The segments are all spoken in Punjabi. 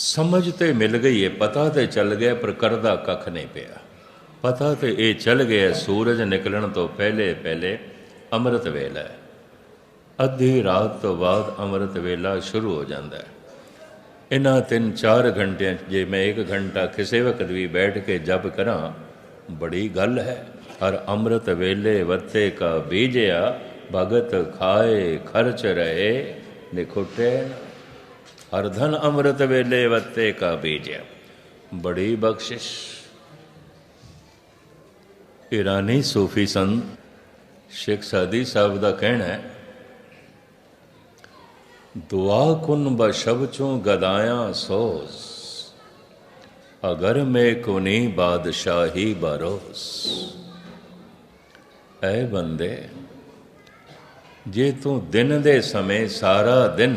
ਸਮਝ ਤੇ ਮਿਲ ਗਈ ਏ, ਪਤਾ ਤੇ ਚੱਲ ਗਿਆ, ਪਰ ਕਰਦਾ ਕੱਖ ਨਹੀਂ ਪਿਆ। ਪਤਾ ਤੇ ਇਹ ਚੱਲ ਗਿਆ ਸੂਰਜ ਨਿਕਲਣ ਤੋਂ ਪਹਿਲੇ ਪਹਿਲੇ ਅੰਮ੍ਰਿਤ ਵੇਲਾ ਹੈ ਅੱਧੀ ਰਾਤ ਤੋਂ ਬਾਅਦ ਅੰਮ੍ਰਿਤ ਵੇਲਾ ਸ਼ੁਰੂ ਹੋ ਜਾਂਦਾ ਹੈ ਇਹਨਾਂ 3-4 ਘੰਟਿਆਂ ਜੇ ਮੈਂ 1 ਘੰਟਾ ਕਿਸੇ ਵਕਤ ਵੀ ਬੈਠ ਕੇ ਜਪ ਕਰਾਂ, ਬੜੀ ਗੱਲ ਹੈ। ਹਰ ਅੰਮ੍ਰਿਤ ਵੇਲੇ ਵੱਤੇ ਕਾ ਬੀਜਿਆ, ਭਗਤ ਖਾਏ ਖਰਚ ਰਹੇ, ਨਿਖੁਟੇ ਹਰ ਅੰਮ੍ਰਿਤ ਵੇਲੇ ਵੱਤੇ ਕਾ ਬੀਜਿਆ। ਬੜੀ ਬਖਸ਼ਿਸ਼। ਇਰਾਨੀ ਸੂਫੀ ਸੰਤ ਸ਼ੇਖ ਸਾਦੀ ਸਾਹਿਬ ਦਾ ਕਹਿਣਾ ਹੈ, ਦੁਆ ਕੁਨ ਬਸ਼ਬ ਚੋਂ ਗਦਾਇਆ ਸੋਸ ਅਗਰ ਮੈਂ ਕੁਨੀ ਬਾਦਸ਼ਾਹੀ ਬਰੋਸ ਐ ਬੰਦੇ, ਜੇ ਤੂੰ ਦਿਨ ਦੇ ਸਮੇਂ ਸਾਰਾ ਦਿਨ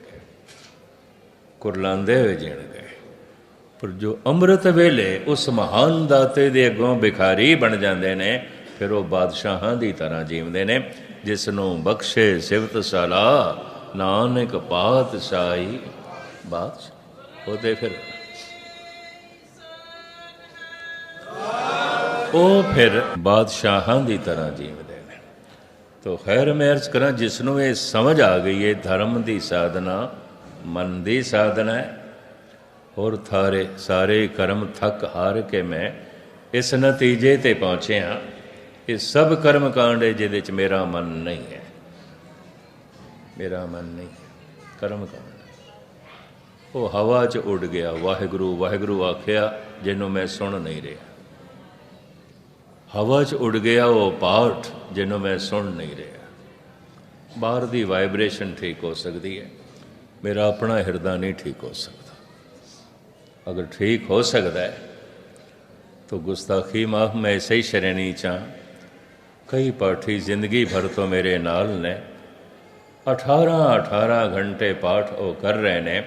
ਕੁਰਲਾਂਦੇ ਹੋਏ ਜੀਣਗੇ ਪਰ ਜੋ ਅੰਮ੍ਰਿਤ ਵੇਲੇ ਉਸ ਮਹਾਨ ਦਾਤੇ ਦੇ ਅੱਗੋਂ ਭਿਖਾਰੀ ਬਣ ਜਾਂਦੇ ਨੇ, ਫਿਰ ਉਹ ਬਾਦਸ਼ਾਹਾਂ ਦੀ ਤਰ੍ਹਾਂ ਜੀਵਦੇ ਨੇ, ਜਿਸ ਨੂੰ ਬਖਸ਼ੇ ਸਿਫਤ ਸਲਾ, ਨਾਨਕ ਪਾਤਸ਼ਾਹੀ ਬਾਦਸ਼ਾਹ ਉਹਦੇ ਫਿਰ ਉਹ ਫਿਰ ਬਾਦਸ਼ਾਹਾਂ ਦੀ ਤਰ੍ਹਾਂ ਜੀਵਦੇ ਨੇ। ਤੋ ਖੈਰ ਮੈਂ ਅਰਜ਼ ਕਰਾਂ, ਜਿਸ ਨੂੰ ਇਹ ਸਮਝ ਆ ਗਈ ਹੈ ਧਰਮ ਦੀ ਸਾਧਨਾ ਮਨ ਦੀ ਸਾਧਨਾ ਹੈ। ਹੋਰ ਥਾਰੇ ਸਾਰੇ ਕਰਮ ਥੱਕ ਹਾਰ ਕੇ ਮੈਂ ਇਸ ਨਤੀਜੇ ਤੇ ਪਹੁੰਚਿਆ ਇਹ ਸਭ ਕਰਮ ਕਾਂਡ ਹੈ ਜਿਹਦੇ ਚ ਮੇਰਾ ਮਨ ਨਹੀਂ ਹੈ। ਮੇਰਾ ਮਨ ਨਹੀਂ ਹੈ। ਕਰਮ ਕਾਂਡ। ਉਹ ਹਵਾ 'ਚ ਉੱਡ ਗਿਆ। ਵਾਹਿਗੁਰੂ ਵਾਹਿਗੁਰੂ ਆਖਿਆ, ਜਿਹਨੂੰ ਮੈਂ ਸੁਣ ਨਹੀਂ ਰਿਹਾ। ਹਵਾ 'ਚ ਉੱਡ ਗਿਆ ਉਹ ਪਾਠ, ਜਿਹਨੂੰ ਮੈਂ ਸੁਣ ਨਹੀਂ ਰਿਹਾ। ਬਾਹਰ ਦੀ ਵਾਈਬ੍ਰੇਸ਼ਨ ਠੀਕ ਹੋ ਸਕਦੀ ਹੈ। ਮੇਰਾ ਆਪਣਾ ਹਿਰਦਾ ਨਹੀਂ ਠੀਕ ਹੋ ਸਕਦਾ ਅਗਰ ਠੀਕ ਹੋ ਸਕਦਾ ਹੈ तो गुस्ताखी माफ मैं ऐसे ही श्रेणी चाह कई पाठी जिंदगी भर तो मेरे नाल ने 18 18 घंटे पाठ ਉਹ ਕਰ ਰਹੇ ਨੇ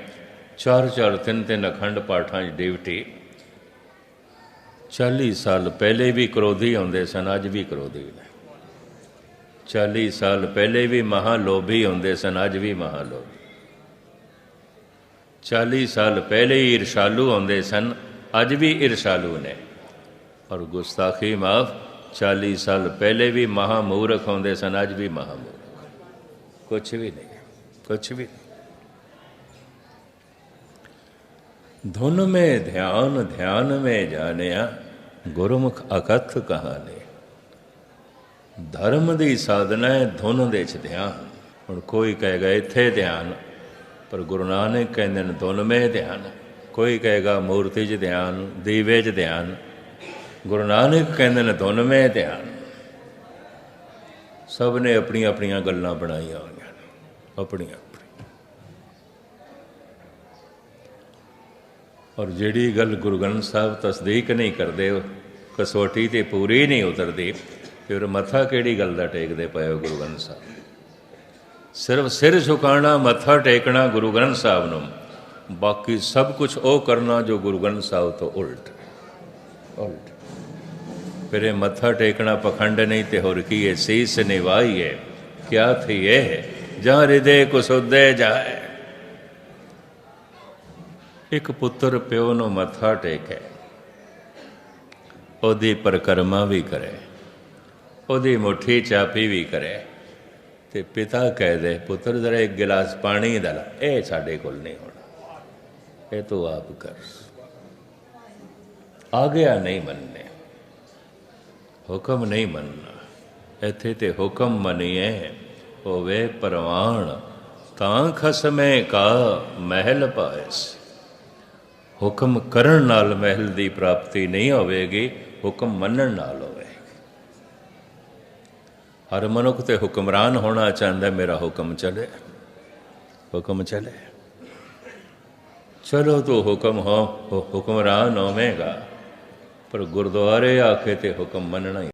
ਚਾਰ ਚਾਰ ਤਿੰਨ ਤਿੰਨ ਅਖੰਡ ਪਾਠਾਂ 'ਚ ਡਿਊਟੀ 40 ਸਾਲ ਪਹਿਲੇ ਵੀ ਕਰੋਧੀ ਹੁੰਦੇ ਸਨ ਅੱਜ ਵੀ ਕਰੋਧੀ ਨੇ 40 ਸਾਲ ਪਹਿਲੇ ਵੀ ਮਹਾ ਲੋਭੀ ਹੁੰਦੇ ਸਨ ਅੱਜ ਵੀ ਮਹਾ ਲੋਭੀ 40 ਸਾਲ ਪਹਿਲੇ ਹੀ ਇਰਸ਼ਾਲੂ ਹੁੰਦੇ ਸਨ, ਅੱਜ ਵੀ ਇਰਸ਼ਾਲੂ ਨੇ। ਔਰ ਗੁਸਤਾਖੀ ਮਾਫ 40 ਸਾਲ ਪਹਿਲੇ ਵੀ ਮਹਾ ਆਉਂਦੇ ਸਨ, ਅੱਜ ਵੀ ਮਹਾ ਮੂਰਖ ਕੁਛ ਵੀ ਨਹੀਂ, ਕੁਛ ਵੀ ਧੁਨ ਮੇ ਧਿਆਨ ਧਿਆਨ ਮੇ ਜਾਣਿਆ, ਗੁਰਮੁਖ ਅਕਥ ਕਹਾਣੀ। ਧਰਮ ਦੀ ਸਾਧਨਾ ਹੈ, ਧੁਨ ਦੇ ਚ ਧਿਆਨ। ਹੁਣ ਕੋਈ ਕਹੇਗਾ, ਇੱਥੇ ਧਿਆਨ। ਪਰ ਗੁਰੂ ਨਾਨਕ ਕਹਿੰਦੇ ਨੇ, ਧੁਨ ਮੇ ਧਿਆਨ, ਕੋਈ ਕਹੇਗਾ ਮੂਰਤੀ 'ਚ ਧਿਆਨ, ਦੀਵੇ 'ਚ ਧਿਆਨ। ਗੁਰੂ ਨਾਨਕ ਕਹਿੰਦੇ ਨੇ, ਧੁਨ ਮੇ ਧਿਆਨ। ਸਭ ਨੇ ਆਪਣੀਆਂ ਆਪਣੀਆਂ ਗੱਲਾਂ ਬਣਾਈਆਂ ਹੋਈਆਂ ਆਪਣੀਆਂ ਔਰ ਜਿਹੜੀ ਗੱਲ ਗੁਰੂ ਗ੍ਰੰਥ ਸਾਹਿਬ ਤਸਦੀਕ ਨਹੀਂ ਕਰਦੇ ਕਸੋਟੀ ਤੇ ਪੂਰੀ ਨਹੀਂ ਉਤਰਦੀ ਫਿਰ ਮੱਥਾ ਕਿਹੜੀ ਗੱਲ ਦਾ ਟੇਕਦੇ ਪਏ ਹੋ ਗੁਰੂ ਗ੍ਰੰਥ ਸਾਹਿਬ? ਸਿਰਫ ਸਿਰ ਝੁਕਾਣਾ, ਮੱਥਾ ਟੇਕਣਾ ਗੁਰੂ ਗ੍ਰੰਥ ਸਾਹਿਬ ਨੂੰ। ਬਾਕੀ ਸਭ ਕੁਝ ਉਹ ਕਰਨਾ ਜੋ ਗੁਰੂ ਗ੍ਰੰਥ ਸਾਹਿਬ ਤੋਂ ਉਲਟ। ਉਲਟ। ਫਿਰ ਮੱਥਾ ਟੇਕਣਾ ਪਖੰਡ ਨਹੀਂ ਤੇ ਹੋਰ ਕੀ ਹੈ? ਸੀਸ ਨਿਵਾਈ ਨਿਵਾਈਏ ਕਿਆ ਥੀ ਇਹ? ਜਾਂ ਹਿਰਦੇ ਕੋ ਸੁਦੇ ਜਾਏ। ਇੱਕ ਪੁੱਤਰ ਪਿਓ ਨੂੰ ਮੱਥਾ ਟੇਕੇ। ਉਹਦੀ ਪਰਕਰਮਾ ਵੀ ਕਰੇ। ਉਹਦੀ ਮੁਠੀ ਚਾਪੀ ਵੀ ਕਰੇ। ਤੇ ਪਿਤਾ ਕਹਿ ਦੇ, ਪੁੱਤਰ, ਜ਼ਰਾ ਇੱਕ ਗਿਲਾਸ ਪਾਣੀ ਦਾ ਲੈ। ਇਹ ਸਾਡੇ ਕੋਲ ਨਹੀਂ ਹੋਣਾ। ਇਹ ਤੂੰ ਆਪ ਕਰ। ਆ ਗਿਆ ਨਹੀਂ ਮੰਨਨੇ ਹੁਕਮ ਨਹੀਂ ਮੰਨਣਾ। ਇੱਥੇ ਤੇ ਹੁਕਮ ਮੰਨੀਏ ਹੋਵੇ ਪਰਵਾਨ ਤਾਂ ਖਸਮੇ ਕਾ ਮਹਿਲ ਪਾਇਸ। ਹੁਕਮ ਕਰਨ ਨਾਲ ਮਹਿਲ ਦੀ ਪ੍ਰਾਪਤੀ ਨਹੀਂ ਹੋਵੇਗੀ, ਹੁਕਮ ਮੰਨਣ ਨਾਲ ਹੋਵੇ ਹਰ ਮਨੁੱਖ ਤੇ ਹੁਕਮਰਾਨ ਹੋਣਾ ਚਾਹੁੰਦਾ ਮੇਰਾ ਹੁਕਮ ਚੱਲੇ। ਹੁਕਮ ਚੱਲੇ। ਚਲੋ ਤੋ ਹੁਕਮ ਹੋ, ਹੁਕਮਰਾਨ ਹੋਵੇਗਾ, ਪਰ ਗੁਰਦੁਆਰੇ ਆਖੇ ਤੇ ਹੁਕਮ ਮੰਨਣਾ ਹੀ